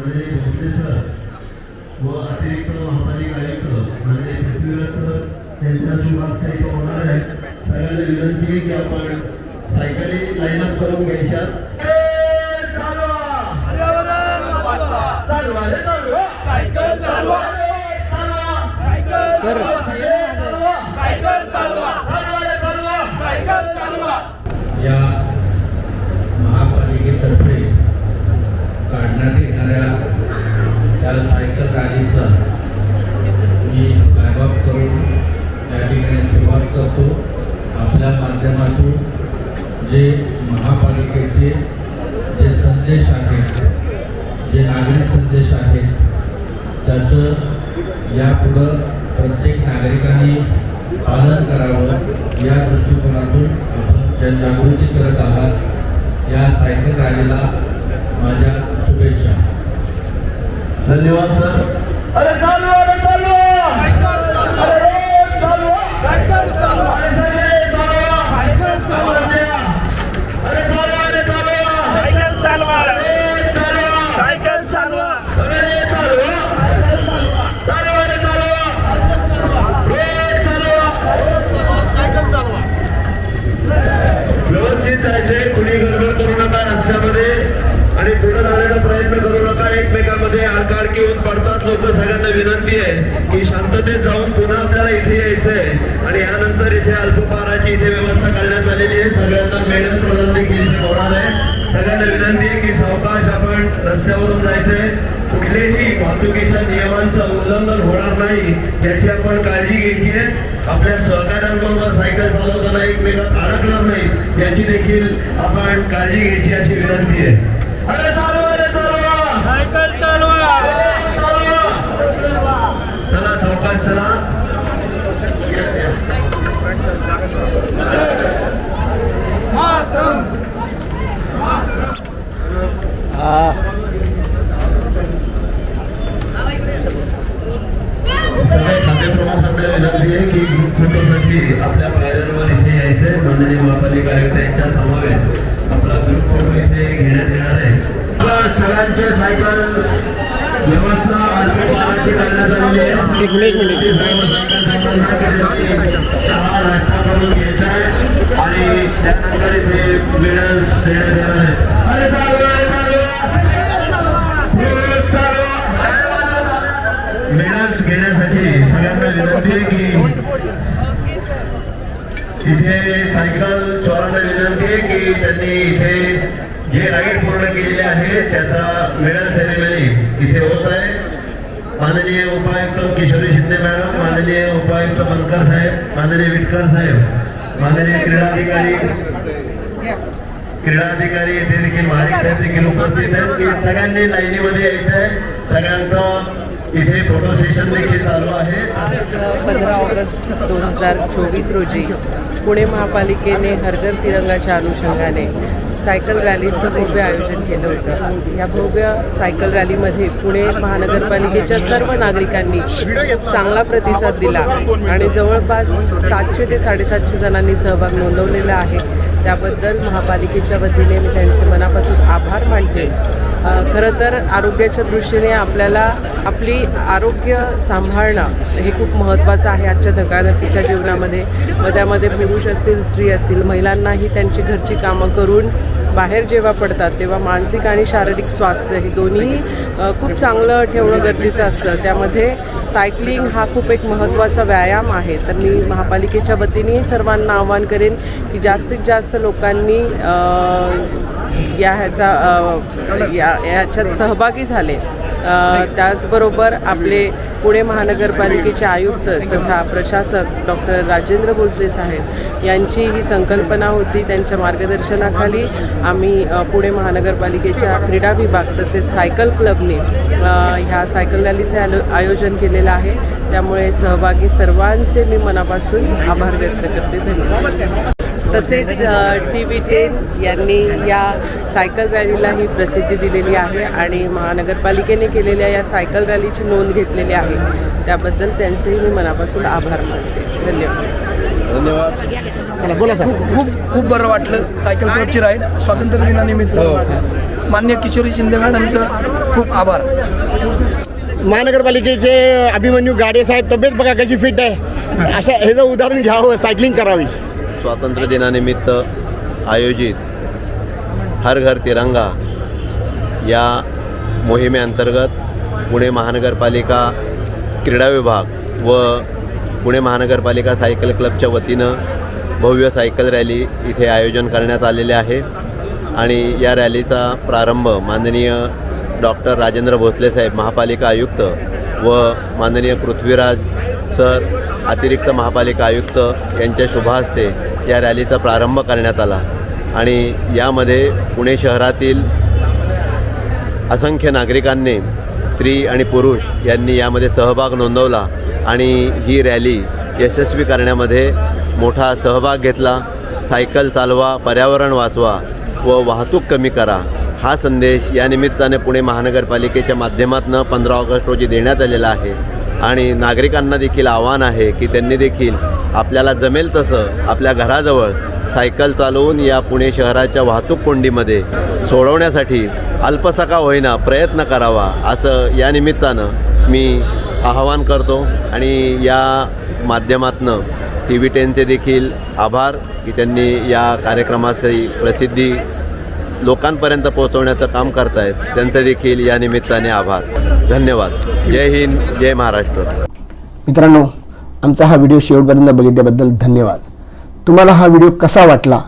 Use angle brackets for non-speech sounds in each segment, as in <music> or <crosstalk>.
माननीय भोसले सर व अतिरिक्त महापालिका आयुक्त माननीय पृथ्वीराज सर यांच्या शुभास्ते इथं होणार आहे. सगळ्यांना विनंती आहे की आपण सायकली लाईन अप करून घ्यायच्या. सर या महापालिकेतर्फे काढण्यात येणाऱ्या या सायकल रॅलीचं मी फ्लॅग ऑफ करून या ठिकाणी सुरुवात करतो आपल्या माध्यमातून जे महापालिकेचे जे संदेश आहेत जे नागरिक संदेश आहेत त्याचं यापुढं प्रत्येक नागरिकांनी पालन करावं या दृष्टिकोनातून आपण जनजागृती करत आहात या सायकल रॅलीला माझ्या शुभेच्छा. धन्यवाद सर. की जाऊन पुन्हा आपल्याला इथे यायचंय. आणि यानंतर इथे अल्पपाराची इथे व्यवस्था करण्यात आलेली आहे. सगळ्यांना मेडल प्रदान देखील होणार आहे. सगळ्यांना विनंती आहे की सावकाश आपण रस्त्यावरून जायचंय. कुठलेही वाहतुकीच्या नियमांचं उल्लंघन होणार नाही याची आपण काळजी घ्यायची आहे. आपल्या सहकाऱ्यांबरोबर सायकल चालवताना एकमेकात अडकणार नाही याची देखील आपण काळजी घ्यायची अशी विनंती आहे अरे चालू अरे चालवा सायकल चालवा अरे चालवा चला सावकाश चला या, या. सगळ्या खातेप्रमुखांना विनंती आहे की ग्रुप फोटोसाठी आपल्या पायऱ्यांवर इथे यायचंय. माननीय महापालिका आयुक्त यांच्या समवेत आपला ग्रुप फोटो इथे घेण्यात येणार आहे. सगळ्यांचे सायकल व्यवस्था अल्पकाळाची करण्यात आलेली आहे. चहा नाश्ता करून घ्यायचा आहे. आणि त्यानंतर इथे मेडल्स देण्यात येणार आहे लस घेण्यासाठी सगळ्यांना विनंती आहे की इथे सायकल चोरांना विनंती आहे की त्यांनी इथे जे राईड पूर्ण केलेले आहे त्याचा मेडल सेरेमनी इथे होत आहे. माननीय उपायुक्त किशोरी शिंदे मॅडम माननीय उपायुक्त बनकर साहेब माननीय विटकर साहेब माननीय क्रीडा अधिकारी क्रीडा अधिकारी येथे देखील माणिक साहेब देखील उपस्थित आहेत की सगळ्यांनी लाईनीमध्ये यायचं आहे. सगळ्यांचं इथे फोटो सेशन देखील चालू आहे. पंधरा ऑगस्ट दोन हजार चोवीस रोजी पुणे महापालिकेने हरघर तिरंगाच्या अनुषंगाने सायकल रॅलीचं भव्य आयोजन केलं होतं. या भव्य सायकल रॅलीमध्ये पुणे महानगरपालिकेच्या सर्व नागरिकांनी चांगला प्रतिसाद दिला आणि जवळपास सातशे ते साडेसातशे जणांनी सहभाग नोंदवलेला आहे. त्याबद्दल महापालिकेच्या वतीने मी त्यांचे मनापासून आभार मानते. खरं तर आरोग्याच्या दृष्टीने आपल्याला आपली आरोग्य सांभाळणं हे खूप महत्त्वाचं आहे आजच्या धकाधकीच्या जीवनामध्ये. मग त्यामध्ये पुरुष असतील स्त्री असतील महिलांनाही त्यांची घरची कामं करून बाहेर जेव्हा पडतात तेव्हा मानसिक आणि शारीरिक स्वास्थ्य हे दोन्ही खूप चांगलं ठेवणं गरजेचं असतं. त्यामध्ये सायकलिंग हा खूप एक महत्त्वाचा व्यायाम आहे. तर मी महापालिकेच्या वतीने सर्वांना आव्हान करेन की जास्तीत जास्त लोकांनी या ह्याचा या याच्यात सहभागी झाले. त्याचबरोबर आपले पुणे महानगरपालिकेचे आयुक्त तथा प्रशासक डॉक्टर राजेंद्र भोसले साहेब यांची ही संकल्पना होती त्यांच्या मार्गदर्शनाखाली. आम्ही पुणे महानगरपालिकेच्या क्रीडा विभाग तसेच सायकल क्लबने ह्या सायकल रॅलीचे आलो आयोजन केलेलं आहे. त्यामुळे सहभागी सर्वांचे मी मनापासून आभार व्यक्त करते. धन्यवाद. तसेच टी व्ही टेन यांनी या सायकल रॅलीलाही प्रसिद्धी दिलेली आहे आणि महानगरपालिकेने केलेल्या या सायकल रॅलीची नोंद घेतलेली आहे. त्याबद्दल त्यांचेही मी मनापासून आभार मानते. धन्यवाद. चला बोला सर. खूप खूप खूप बरं वाटलं सायकल क्लबची राईड स्वातंत्र्य दिनानिमित्त मान्य किशोरी शिंदे मॅडमचं खूप आभार. महानगरपालिकेचे अभिमन्यू गाडे साहेब तब्येत बघा कशी फिट आहे. <laughs> अशा ह्याचं उदाहरण घ्यावं सायकलिंग करावी. स्वातंत्र्य दिनानिमित्त आयोजित हर घर तिरंगा या मोहिमेअंतर्गत पुणे महानगरपालिका क्रीडा विभाग व पुणे महानगरपालिका सायकल क्लबच्या वतीनं भव्य सायकल रॅली इथे आयोजन करण्यात आलेले आहे. आणि या रॅलीचा प्रारंभ माननीय डॉक्टर राजेंद्र भोसले साहेब महापालिका आयुक्त व माननीय पृथ्वीराज सर अतिरिक्त महापालिका आयुक्त यांच्या शुभहस्ते या रॅलीचा प्रारंभ करण्यात आला. आणि यामध्ये पुणे शहरातील असंख्य नागरिकांनी स्त्री आणि पुरुष यांनी यामध्ये सहभाग नोंदवला आणि ही रॅली यशस्वी करण्यामध्ये मोठा सहभाग घेतला. सायकल चालवा पर्यावरण वाचवा व वाहतूक कमी करा हा संदेश या निमित्ताने पुणे महानगरपालिकेच्या माध्यमातून पंधरा ऑगस्ट रोजी देण्यात आलेला आहे. आणि नागरिकांना देखील आव्हान आहे की त्यांनी देखील आपल्याला जमेल तसं आपल्या घराजवळ सायकल चालवून या पुणे शहराच्या वाहतूक कोंडीमध्ये सोडवण्यासाठी अल्पसा का होईना प्रयत्न करावा असं या निमित्तानं मी आवाहन करतो. आणि या माध्यमातनं टी व्ही टेनचे देखील आभार की त्यांनी या कार्यक्रमाची प्रसिद्धी लोकांपर्यंत पोहोचवण्याचं काम करतायत. त्यांचं देखील या निमित्ताने आभार. धन्यवाद. जय हिंद जय महाराष्ट्र. मित्रांनो आमचा हा व्हिडिओ शेवटपर्यंत बघितल्याबद्दल धन्यवाद. तुम्हाला हा व्हिडिओ कसा वाटला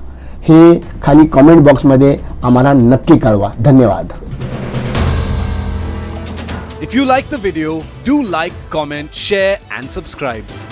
हे खाली कॉमेंट बॉक्समध्ये आम्हाला नक्की कळवा. धन्यवाद. If you like the video, do like, comment, share, and subscribe.